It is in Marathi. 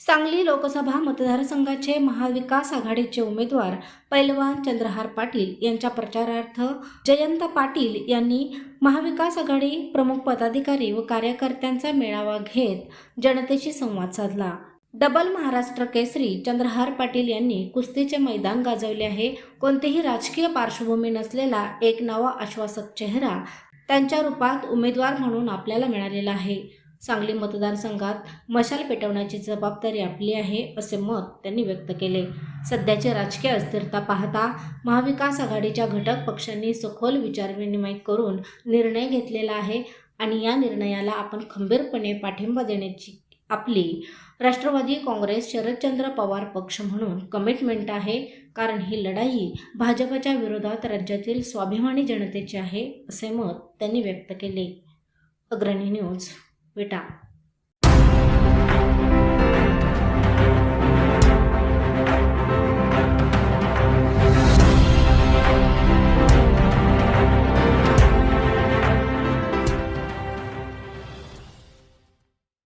सांगली लोकसभा मतदारसंघाचे महाविकास आघाडीचे उमेदवार पैलवान चंद्रहार पाटील यांच्या प्रचारार्थ जयंत पाटील यांनी महाविकास आघाडी प्रमुख पदाधिकारी व कार्यकर्त्यांचा मेळावा घेत जनतेशी संवाद साधला. डबल महाराष्ट्र केसरी चंद्रहार पाटील यांनी कुस्तीचे मैदान गाजवले आहे. कोणतीही राजकीय पार्श्वभूमी नसलेला एक नवा आश्वासक चेहरा त्यांच्या रूपात उमेदवार म्हणून आपल्याला मिळालेला आहे. सांगली मतदारसंघात मशाल पेटवण्याची जबाबदारी आपली आहे असे मत त्यांनी व्यक्त केले. सध्याची राजकीय अस्थिरता पाहता महाविकास आघाडीच्या घटक पक्षांनी सखोल विचारविनिमय करून निर्णय घेतलेला आहे आणि या निर्णयाला आपण खंबीरपणे पाठिंबा देण्याची आपली राष्ट्रवादी काँग्रेस शरदचंद्र पवार पक्ष म्हणून कमिटमेंट आहे कारण ही लढाई भाजपच्या विरोधात राज्यातील स्वाभिमानी जनतेची आहे असे मत त्यांनी व्यक्त केले. अग्रणी न्यूज. വിടാം